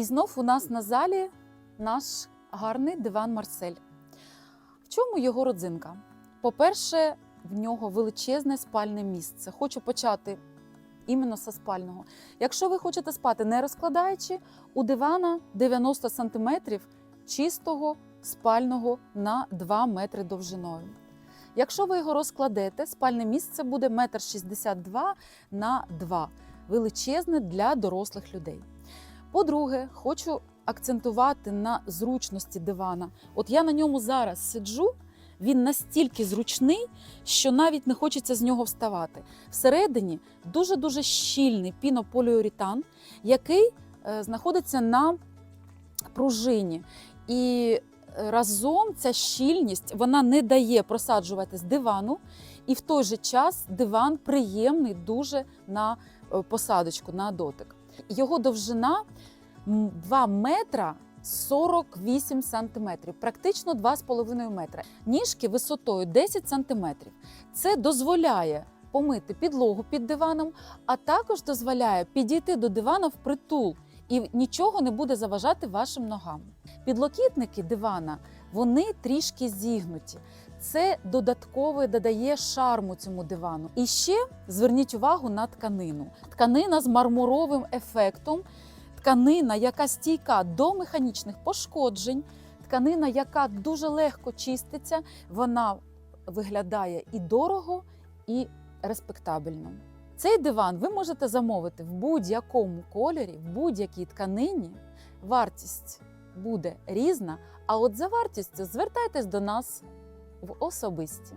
І знов у нас на залі наш гарний диван Марсель. В чому його родзинка? По-перше, в нього величезне спальне місце. Хочу почати іменно зі спального. Якщо ви хочете спати не розкладаючи, у дивана 90 см чистого спального на 2 метри довжиною. Якщо ви його розкладете, спальне місце буде 1,62 м на 2 величезне для дорослих людей. По-друге, хочу акцентувати на зручності дивана. От я на ньому зараз сиджу, він настільки зручний, що навіть не хочеться з нього вставати. Всередині дуже-дуже щільний пінополіуретан, який е, знаходиться на пружині. І разом ця щільність вона не дає просаджувати з дивану, і в той же час диван приємний дуже на е, посадочку, на дотик. Його довжина 2 метра 48 сантиметрів, практично 2,5 метра. Ніжки висотою 10 сантиметрів. Це дозволяє помити підлогу під диваном, а також дозволяє підійти до дивана впритул і нічого не буде заважати вашим ногам. Підлокітники дивана вони трішки зігнуті. Це додатково додає шарму цьому дивану. І ще зверніть увагу на тканину. Тканина з мармуровим ефектом, тканина, яка стійка до механічних пошкоджень, тканина, яка дуже легко чиститься, вона виглядає і дорого, і респектабельно. Цей диван ви можете замовити в будь-якому кольорі, в будь-якій тканині. Вартість буде різна, а от за вартістю звертайтесь до нас в особисті.